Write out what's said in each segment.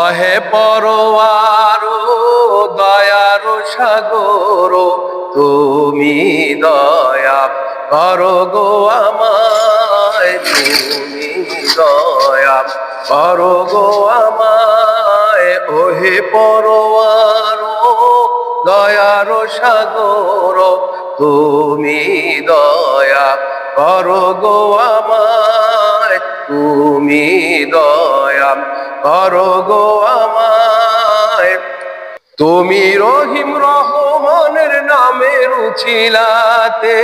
অহে পরোয়ার দয়ার সাগর, তুমি দয়া করো গো আমায়, তুমি দয়া করো গো আমায়। ওহে পরোয়ার দয়ার সাগর, তুমি দয়া করো গো আমায়, তুমি দয়া করো গো আমায়। তুমি রহিম রহমানের নামে রুচিলাতে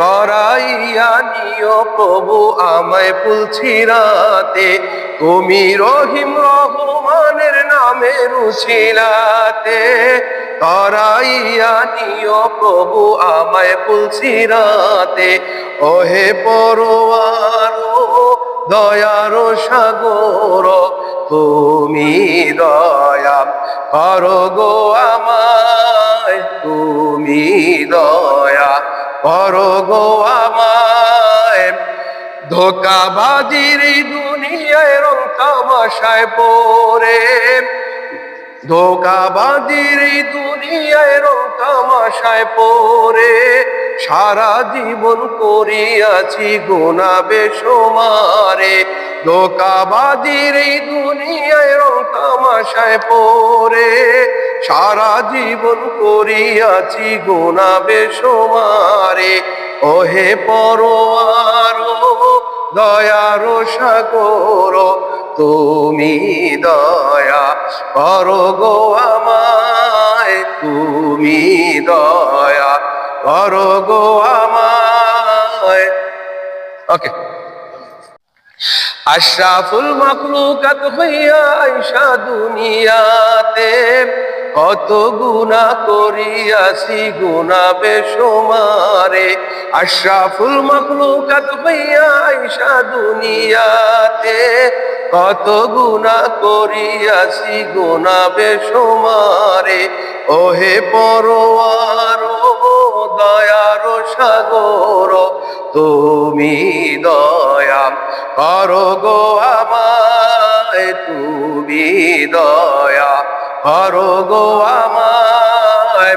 করাইয়া নিও প্রভু আমায় পুলছিরাতে তুমি রহিম রহমানের নামে রুচিলাতে করাইয়া নিও প্রভু আমায় পুলছিরাতে ওহে পরোয়ার, দয়ারো সাগর তুমি দয়া করো গো আমায়, তুমি দয়া করো গো আমায়। ধোকাবাজির দুনিয়ায় রং তামাশায় পড়ে। ধোকাবাজির দুনিয়ায় রং তামাশায় পড়ে। সারা জীবন করিয়াছি গুণা বেসমারে ধোকাবাজির এই দুনিয়ায় রং তামাশায় পরে সারা জীবন করিয়াছি গুণা বেসমারে ওহে পরোয়ার দয়ার সাগর, তুমি দয়া করো গো আমায়, তুমি দয়া করো গো আমায়। ওকে আশরাফুল মখলুকাত হইয়া আইসা দুনিয়াতে, কত গুণা করিয়াছি গুণা বেসমারে আশরাফুল মখলুকাত হইয়া আইসা দুনিয়াতে, কত গুণা করিয়াছি গুণা বেসমারে ওহে পরোয়ার দয়ার সাগর, তুমি দয়া করো গো আমায় তুমি দয়া। করো গো আমায়